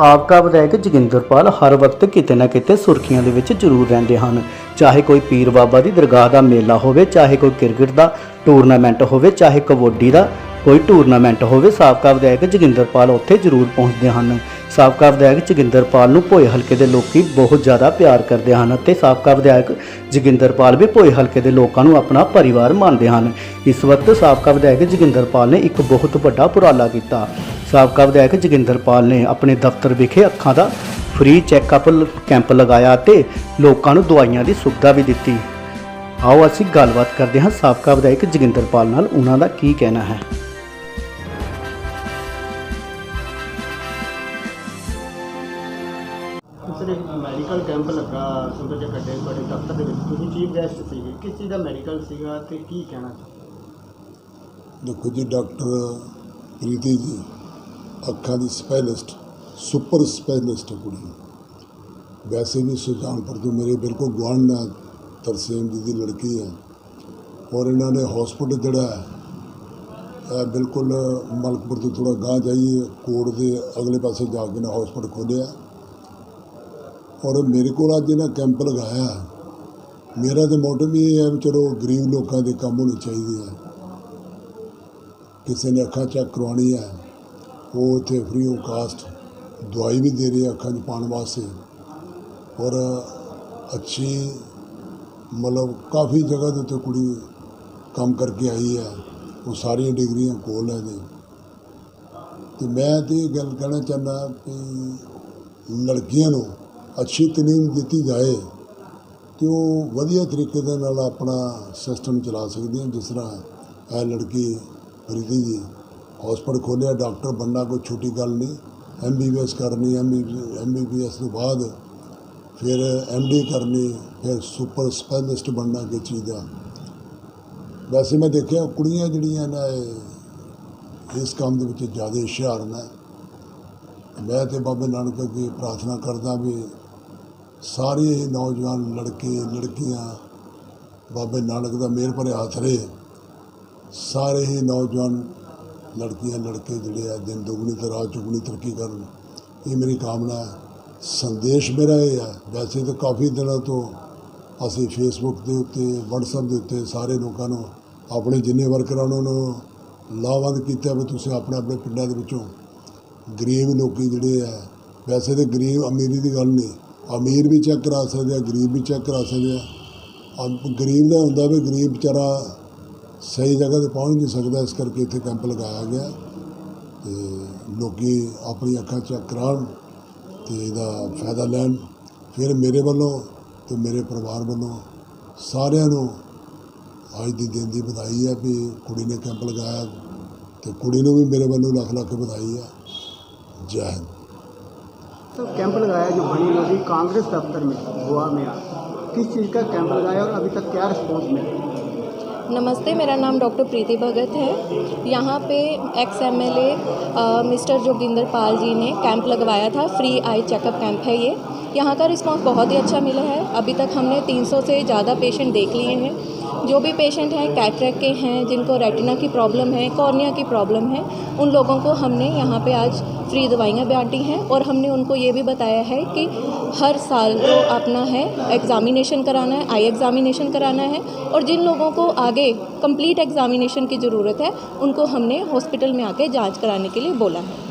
ਸਾਬਕਾ ਵਿਧਾਇਕ ਜੋਗਿੰਦਰਪਾਲ ਹਰ ਵਕਤ ਕਿਤੇ ਨਾ ਕਿਤੇ ਸੁਰਖੀਆਂ ਦੇ ਵਿੱਚ ਜ਼ਰੂਰ ਰਹਿੰਦੇ ਹਨ। ਚਾਹੇ ਕੋਈ ਪੀਰ ਬਾਬਾ ਦੀ ਦਰਗਾਹ ਦਾ ਮੇਲਾ ਹੋਵੇ, ਚਾਹੇ ਕੋਈ ਕ੍ਰਿਕਟ ਦਾ ਟੂਰਨਾਮੈਂਟ ਹੋਵੇ, ਚਾਹੇ ਕਬੱਡੀ ਦਾ ਕੋਈ ਟੂਰਨਾਮੈਂਟ ਹੋਵੇ, ਸਾਬਕਾ ਵਿਧਾਇਕ ਜੋਗਿੰਦਰਪਾਲ ਉੱਥੇ ਜ਼ਰੂਰ ਪਹੁੰਚਦੇ ਹਨ। ਸਾਬਕਾ ਵਿਧਾਇਕ ਜੋਗਿੰਦਰਪਾਲ ਨੂੰ ਭੋਏ ਹਲਕੇ ਦੇ ਲੋਕੀ ਬਹੁਤ ਜ਼ਿਆਦਾ ਪਿਆਰ ਕਰਦੇ ਹਨ ਅਤੇ ਸਾਬਕਾ ਵਿਧਾਇਕ ਜੋਗਿੰਦਰਪਾਲ ਵੀ ਭੋਏ ਹਲਕੇ ਦੇ ਲੋਕਾਂ ਨੂੰ ਆਪਣਾ ਪਰਿਵਾਰ ਮੰਨਦੇ ਹਨ। ਇਸ ਵਕਤ ਸਾਬਕਾ ਵਿਧਾਇਕ ਜੋਗਿੰਦਰਪਾਲ ਨੇ ਇੱਕ ਬਹੁਤ ਵੱਡਾ ਉਪਰਾਲਾ ਕੀਤਾ। ਸਾਬਕਾ ਵਿਧਾਇਕ ਜੋਗਿੰਦਰਪਾਲ ਨੇ ਆਪਣੇ ਦਫ਼ਤਰ ਵਿਖੇ ਅੱਖਾਂ ਦਾ ਫ੍ਰੀ ਚੈੱਕਅਪ ਕੈਂਪ ਲਗਾਇਆ ਅਤੇ ਲੋਕਾਂ ਨੂੰ ਦਵਾਈਆਂ ਦੀ ਸੁਵਿਧਾ ਵੀ ਦਿੱਤੀ। ਆਓ ਅਸੀਂ ਗੱਲਬਾਤ ਕਰਦੇ ਹਾਂ ਸਾਬਕਾ ਵਿਧਾਇਕ ਜੋਗਿੰਦਰਪਾਲ ਨਾਲ ਉਹਨਾਂ ਦਾ ਕੀ ਕਹਿਣਾ ਹੈ। ਸਰ ਇੱਕ ਮੈਡੀਕਲ ਕੈਂਪ ਲੱਗਾ ਸੁੰਦਰ ਜਿਹਾ ਕੱਢੇ ਤੁਹਾਡੇ ਦਫ਼ਤਰ ਦੇ ਵਿੱਚ। ਤੁਸੀਂ ਚੀਫ ਗੈਸਟ ਸੀਗੇ ਕਿਸ ਚੀਜ਼ ਦਾ ਮੈਡੀਕਲ ਸੀਗਾ ਤੇ ਕੀ ਕਹਿਣਾ ਚਾਹੁੰਦੇ ਦੇਖੋ ਜੀ ਡਾਕਟਰ ਪ੍ਰੀਤੀ ਜੀ ਅੱਖਾਂ ਦੀ ਸਪੈਸ਼ਲਿਸਟ ਸੁਪਰ ਸਪੈਸ਼ਲਿਸਟ ਕੁੜੀ। ਵੈਸੇ ਵੀ ਸੁਜਾਨਪੁਰ ਤੋਂ ਮੇਰੇ ਬਿਲਕੁਲ ਗੁਆਂਢ ਨਾਲ ਤਰਸੇਮ ਜੀ ਦੀ ਲੜਕੀ ਹੈ ਔਰ ਇਹਨਾਂ ਨੇ ਹਸਪੀਟਲ ਜਿਹੜਾ ਹੈ ਬਿਲਕੁਲ ਮਲਕਪੁਰ ਤੋਂ ਥੋੜਾ ਗਾਂਹ ਜਾਈਏ ਕੋੜ ਦੇ ਅਗਲੇ ਪਾਸੇ ਜਾ ਕੇ ਨਾ ਹਸਪੀਟਲ ਖੋਲਿਆ। ਔਰ ਮੇਰੇ ਕੋਲ ਅੱਜ ਇਹਨਾਂ ਕੈਂਪ ਲਗਾਇਆ। ਮੇਰਾ ਤੇ ਮੋਟਿਵ ਵੀ ਇਹ ਹੈ ਵੀ ਚਲੋ ਗਰੀਬ ਲੋਕਾਂ ਦੇ ਕੰਮ ਹੋਣੇ ਚਾਹੀਦੇ ਆ। ਕਿਸੇ ਨੇ ਅੱਖਾਂ ਚੈੱਕ ਕਰਵਾਉਣੀ ਹੈ ਉਹ ਇੱਥੇ ਫ੍ਰੀ ਆਫ ਕਾਸਟ ਦਵਾਈ ਵੀ ਦੇ ਰਹੇ ਆ ਅੱਖਾਂ 'ਚ ਪਾਉਣ ਵਾਸਤੇ। ਔਰ ਅੱਛੀ ਮਤਲਬ ਕਾਫੀ ਜਗ੍ਹਾ ਦੇ ਉੱਤੇ ਕੁੜੀ ਕੰਮ ਕਰਕੇ ਆਈ ਹੈ। ਉਹ ਸਾਰੀਆਂ ਡਿਗਰੀਆਂ ਕੋਲ ਹੈ ਦੇ ਤੇ ਮੈਂ ਤੇ ਇਹ ਗੱਲ ਕਹਿਣਾ ਚਾਹੁੰਦਾ ਕਿ ਲੜਕੀਆਂ ਨੂੰ ਅੱਛੀ ਤਾਲੀਮ ਦਿੱਤੀ ਜਾਏ ਤੇ ਉਹ ਵਧੀਆ ਤਰੀਕੇ ਦੇ ਨਾਲ ਆਪਣਾ ਸਿਸਟਮ ਚਲਾ ਸਕਦੀਆਂ ਜਿਸ ਤਰ੍ਹਾਂ ਇਹ ਲੜਕੀ ਪ੍ਰੀਤੀ ਜੀ ਹਸਪਤਾਲ ਖੋਲਿਆ ਡਾਕਟਰ ਬਣਨਾ ਕੋਈ ਛੋਟੀ ਗੱਲ ਨਹੀਂ। ਐਮ ਬੀ ਬੀ ਐਸ ਕਰਨੀ ਐਮ ਬੀ ਬੀ ਐਸ ਤੋਂ ਬਾਅਦ ਫਿਰ ਐਮ ਡੀ ਕਰਨੀ, ਫਿਰ ਸੁਪਰ ਸਪੈਸ਼ਲਿਸਟ ਬਣਨਾ ਕਿਸ ਚੀਜ਼ ਦਾ। ਵੈਸੇ ਮੈਂ ਦੇਖਿਆ ਕੁੜੀਆਂ ਜਿਹੜੀਆਂ ਨਾ ਇਹ ਇਸ ਕੰਮ ਦੇ ਵਿੱਚ ਜ਼ਿਆਦਾ ਹੁਸ਼ਿਆਰ ਨੇ। ਮੈਂ ਤੇ ਬਾਬੇ ਨਾਨਕ ਅੱਗੇ ਪ੍ਰਾਰਥਨਾ ਕਰਦਾ ਵੀ ਸਾਰੇ ਹੀ ਨੌਜਵਾਨ ਲੜਕੇ, ਲੜਕੀਆਂ, ਬਾਬੇ ਨਾਨਕ ਦਾ ਮਿਹਰ ਭਰਿਆ ਹੱਥ ਰਹੇ। ਸਾਰੇ ਹੀ ਨੌਜਵਾਨ ਲੜਕੀਆਂ ਲੜਕੇ ਜਿਹੜੇ ਆ, ਦਿਨ ਦੁਗਣੀ ਤੇ ਰਾਤ ਚੁਗਣੀ ਤਰੱਕੀ ਕਰਨ, ਇਹ ਮੇਰੀ ਕਾਮਨਾ ਹੈ। ਸੰਦੇਸ਼ ਮੇਰਾ ਇਹ ਹੈ, ਵੈਸੇ ਤਾਂ ਕਾਫੀ ਦਿਨਾਂ ਤੋਂ ਅਸੀਂ ਫੇਸਬੁੱਕ ਦੇ ਉੱਤੇ, WhatsApp ਦੇ ਉੱਤੇ ਸਾਰੇ ਲੋਕਾਂ ਨੂੰ ਆਪਣੇ ਜਿੰਨੇ ਵਰਕਰਾਂ ਉਹਨਾਂ ਨੂੰ ਲਾਭਵੰਦ ਕੀਤਾ ਵੀ ਤੁਸੀਂ ਆਪਣੇ ਆਪਣੇ ਪਿੰਡਾਂ ਦੇ ਵਿੱਚੋਂ ਗਰੀਬ ਲੋਕੀ ਜਿਹੜੇ ਆ, ਵੈਸੇ ਤੇ ਗਰੀਬ ਅਮੀਰੀ ਦੀ ਗੱਲ ਨਹੀਂ, ਅਮੀਰ ਵੀ ਚੈੱਕ ਕਰਾ ਸਕਦੇ ਆ, ਗਰੀਬ ਵੀ ਚੈੱਕ ਕਰਾ ਸਕਦੇ ਆ। ਗਰੀਬ ਦਾ ਹੁੰਦਾ ਵੀ ਗਰੀਬ ਵਿਚਾਰਾ ਸਹੀ ਜਗ੍ਹਾ ਤੇ ਪਹੁੰਚ ਨਹੀਂ ਸਕਦਾ ਇਸ ਕਰਕੇ ਇੱਥੇ ਕੈਂਪ ਲਗਾਇਆ ਗਿਆ ਤੇ ਲੋਕੀ ਆਪਣੀ ਅੱਖਾਂ ਚੈੱਕ ਕਰਾਉਣ ਤੇ ਇਹਦਾ ਫਾਇਦਾ ਲੈਣ ਫਿਰ ਮੇਰੇ ਵੱਲੋਂ ਤੇ ਮੇਰੇ ਪਰਿਵਾਰ ਵੱਲੋਂ ਸਾਰਿਆਂ ਨੂੰ ਅੱਜ ਦੀ ਦਿਨ ਦੀ ਵਧਾਈ ਹੈ ਵੀ ਕੁੜੀ ਨੇ ਕੈਂਪ ਲਗਾਇਆ ਤੇ ਕੁੜੀ ਨੂੰ ਵੀ ਮੇਰੇ ਵੱਲੋਂ ਲੱਖ ਲੱਖ ਵਧਾਈ ਹੈ ਜੈ ਹਿੰਦ तो कैंप लगाया जो बनी नदी कांग्रेस दफ्तर में गोवा में किस चीज़ का कैंप लगाया और अभी तक क्या रिस्पॉन्स मिला नमस्ते, मेरा नाम डॉक्टर प्रीति भगत है। यहाँ पे ex M L A mister Joginder Pal ji ने कैंप लगवाया था, फ्री आई चेकअप कैंप है ये। यहाँ का रिस्पांस बहुत ही अच्छा मिला है। अभी तक हमने 300 से ज़्यादा पेशेंट देख लिए हैं। जो भी पेशेंट हैं कैटरेक के हैं, जिनको रेटिना की प्रॉब्लम है कॉर्निया की प्रॉब्लम है, उन लोगों को हमने यहाँ पे आज फ्री दवाइयाँ बांटी हैं और हमने उनको ये भी बताया है कि हर साल को अपना है एग्ज़ामिनेशन कराना है आई एग्ज़ामिनेशन कराना है और जिन लोगों को आगे कंप्लीट एग्ज़ामिनेशन की ज़रूरत है, उनको हमने हॉस्पिटल में आके जाँच कराने के लिए बोला है।